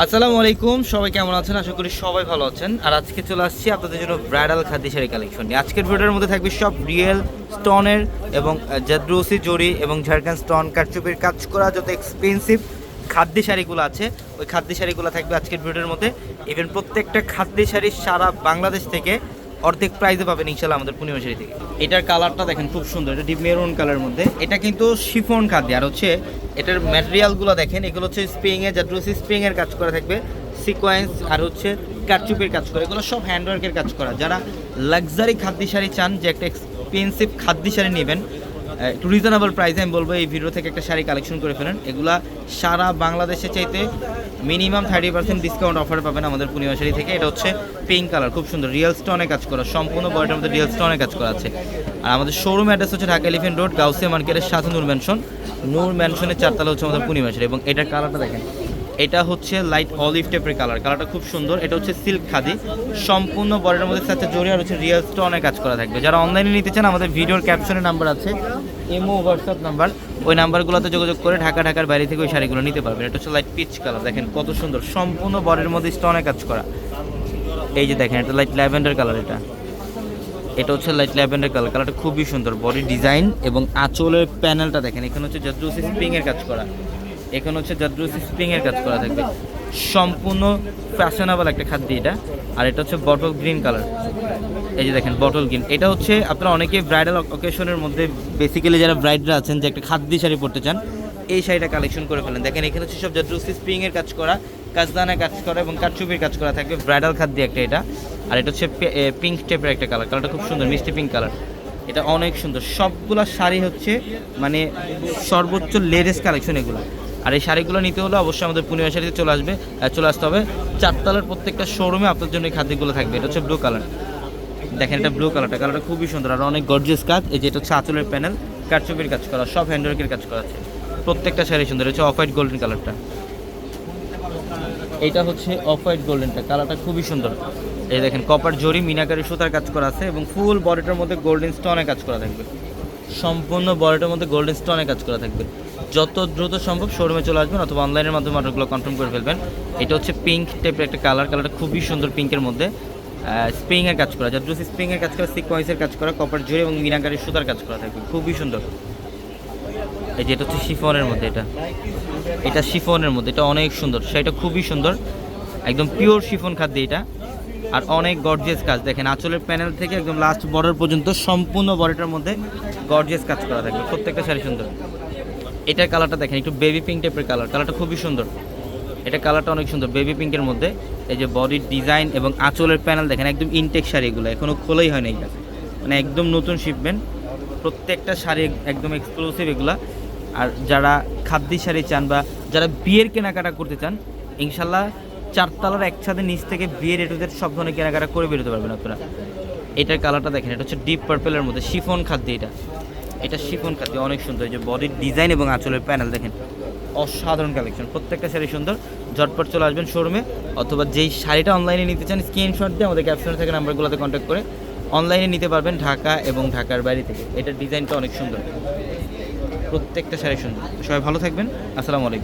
আসসালামু আলাইকুম, সবাই কেমন আছেন? আশা করি সবাই ভালো আছেন। আর আজকে চলে আসছি আপনাদের জন্য ব্রাইডাল খাদি শাড়ি কালেকশন নিয়ে। আজকের ভিডিওর মধ্যে থাকবে সব রিয়েল স্টোনের এবং জাদ্রুসি জরি এবং ঝাড়খান স্টোন কারচুপির কাজ করা যত এক্সপেন্সিভ খাদ্য শাড়িগুলো আছে, ওই খাদ্য শাড়িগুলো থাকবে আজকের ভিডিওর মধ্যে। ইভেন প্রত্যেকটা খাদ্য শাড়ি সারা বাংলাদেশ থেকে অর্ধেক প্রাইজে পাবেন ইনশাল্লাহ আমাদের পূর্ণিমা শাড়ি থেকে। এটার কালারটা দেখেন খুব সুন্দর, এটা ডিপ মেরুন কালারের মধ্যে। এটা কিন্তু শিফন খাদ্য, আর হচ্ছে এটার ম্যাটেরিয়ালগুলো দেখেন, এগুলো হচ্ছে স্প্রিংয়ে জাদ্রুসি স্প্রিংয়ের কাজ করা থাকবে সিকোয়েন্স আর হচ্ছে কারচুপের কাজ করা, এগুলো সব হ্যান্ডওয়ার্কের কাজ করা। যারা লাক্সারি খাদ্য শাড়ি চান, যে একটা এক্সপেন্সিভ খাদ্য শাড়ি নেবেন একটু রিজনেবল প্রাইসে আমি বলব এই ভিডিও থেকে একটা শাড়ি কালেকশন করে ফেলেন। এগুলা সারা বাংলাদেশে চাইতে minimum thirty percent discount offer পাবেন আমাদের পূর্ণিমা শাড়ি থেকে। এটা হচ্ছে পিঙ্ক কালার খুব সুন্দর। রিয়েল স্টোনে কাজ করা, সম্পূর্ণ বডিটার মধ্যে রিয়েল স্টোনে কাজ করা আছে। আর আমাদের শোরুম অ্যাড্রেস হচ্ছে ঢাকা এলিফেন্ট রোড গাউসিয়া মার্কেটের সাথে নূর ম্যানশন নূর ম্যানশনের চারতলা হচ্ছে আমাদের পূর্ণিমা শাড়ি এবং এটার কালারটা দেখেন। এটা হচ্ছে লাইট অলিভ টেপের কালার কালারটা খুব সুন্দর। এটা হচ্ছে সিল্ক খাদি। সম্পূর্ণ বডির মধ্যে সাথে জড়ি আর হচ্ছে রিয়েল স্টোনের কাজ করা থাকবে। যারা অনলাইনে নিতে চান, আমাদের ভিডিওর ক্যাপশনের নাম্বার আছে। এমও হোয়াটসঅ্যাপ নাম্বার। ওই নাম্বারগুলোতে যোগাযোগ করে ঢাকা, ঢাকার বাইরে থেকে ওই শাড়িগুলো নিতে পারবেন। এটা হচ্ছে লাইট পিচ কালার দেখেন কত সুন্দর। সম্পূর্ণ বরের মধ্যে স্টোনে কাজ করা। এই যে দেখেন, এটা লাইট ল্যাভেন্ডার কালার এটা। এটা হচ্ছে লাইট ল্যাভেন্ডার কালার কালারটা খুবই সুন্দর। বডি ডিজাইন এবং আঁচলের প্যানেলটা দেখেন, এখানে হচ্ছে জাদ্রুসি স্প্রিং এর কাজ করা। এখানে হচ্ছে জাদ্রুসি স্প্রিং এর কাজ করা থাকবে। সম্পূর্ণ ফ্যাশনেবল একটা খাদ্য এটা। আর এটা হচ্ছে বটল গ্রিন কালার এই যে দেখেন বটল গ্রিন এটা হচ্ছে আপনারা অনেকে ব্রাইডাল অকেশনের মধ্যে বেসিক্যালি যারা ব্রাইডরা আছেন, যে একটা খাদ্যি শাড়ি পরতে চান, এই শাড়িটা কালেকশন করে ফেলেন। দেখেন, এখানে হচ্ছে সব জাদ্রুসি স্প্রিং এর কাজ করা, কাজদানা কাজ করা এবং কাঠচুপির কাজ করা থাকবে। ব্রাইডাল খাদ্য একটা এটা। আর এটা হচ্ছে পিঙ্ক টাইপের একটা কালার কালারটা খুব সুন্দর, মিষ্টি পিঙ্ক কালার এটা অনেক সুন্দর। সবগুলা শাড়ি হচ্ছে মানে সর্বোচ্চ লেটেস্ট কালেকশন এগুলো। আর এই শাড়িগুলো নিতে হলে অবশ্যই আমাদের পূর্ণিমা শাড়িতে চলে আসবে। চলে আসতে হবে। চারতলার প্রত্যেকটা শোরুমে আপনার জন্য এই খাদ্যগুলো থাকবে। এটা হচ্ছে ব্লু কালার দেখেন, এটা ব্লু কালারটা কালারটা খুবই সুন্দর আর অনেক গর্জিয়াস কাজ। এই যে এটা হচ্ছে প্যানেল কারচুপির কাজ করা, সব হ্যান্ডওয়ার্কের কাজ করা আছে। প্রত্যেকটা শাড়ি সুন্দর হচ্ছে অফ হোয়াইট গোল্ডেন কালারটা এটা হচ্ছে অফ হোয়াইট গোল্ডেনটা কালারটা খুবই সুন্দর। এই দেখেন কপার জরি, মিনাকারি সুতার কাজ করা আছে এবং ফুল বডিটার মধ্যে গোল্ডেন স্টোনে কাজ করা থাকবে। সম্পূর্ণ বডিটার মধ্যে গোল্ডেন স্টোনে কাজ করা থাকবে। যত দ্রুত সম্ভব শোরুমে চলে আসবেন অথবা অনলাইনের মাধ্যমে অর্ডারগুলো কনফার্ম করে ফেলবেন। এটা হচ্ছে পিঙ্ক টাইপের একটা কালার কালারটা খুবই সুন্দর পিঙ্কের মধ্যে। স্প্রিং এর কাজ করা যার স্প্রিং এর কাজ করা, সিকোয়েন্সের কাজ করা কপার জরি এবং মিনাকারি সুতার কাজ করা থাকবে। খুবই সুন্দর। এই যে এটা হচ্ছে শিফনের মধ্যে এটা। এটা শিফনের মধ্যে, এটা অনেক সুন্দর। সেটা খুবই সুন্দর। একদম পিওর শিফন খাদ্য এটা। আর অনেক গর্জিয়াস কাজ। দেখেন, আঁচলের প্যানেল থেকে একদম লাস্ট বর্ডার পর্যন্ত সম্পূর্ণ বডিটার মধ্যে গর্জিয়াস কাজ করা থাকবে। প্রত্যেকটা শাড়ি সুন্দর। এটার কালারটা দেখেন, একটু বেবি পিঙ্ক টাইপের কালার কালারটা খুবই সুন্দর। এটা কালারটা অনেক সুন্দর বেবি পিঙ্কের মধ্যে। এই যে বডির ডিজাইন এবং আঁচলের প্যানেল দেখেন, একদম ইনটেক শাড়ি এগুলো এখনও খোলাই হয় না এটা মানে একদম নতুন শিপমেন্ট প্রত্যেকটা শাড়ি একদম এক্সক্লুসিভ এগুলা। আর যারা খাদ্যি শাড়ি চান বা যারা বিয়ের কেনাকাটা করতে চান, ইনশাল্লাহ চারতলার একসাথে নিচ থেকে বিয়ের এটুদের সব ধরনের কেনাকাটা করে বেরোতে পারবেন আপনারা। এটার কালারটা দেখেন, এটা হচ্ছে ডিপ পার্পেলের মধ্যে, শিফন খাদ্য এটা। এটা শিফন খাদ্য, অনেক সুন্দর। এই যে বডির ডিজাইন এবং আঁচলের প্যানেল দেখেন। অসাধারণ কালেকশন প্রত্যেকটা শাড়ি সুন্দর, ঝটপট চলে আসবেন শোরুমে অথবা যেই শাড়িটা অনলাইনে নিতে চান স্ক্রিনশট দিয়ে আমাদের ক্যাপশনে থেকে নাম্বারগুলোতে কন্ট্যাক্ট করে অনলাইনে নিতে পারবেন ঢাকা এবং ঢাকার বাইরে থেকে। এটার ডিজাইনটা অনেক সুন্দর। প্রত্যেকটা শাড়ি সুন্দর। সবাই ভালো থাকবেন। আসসালামু আলাইকুম।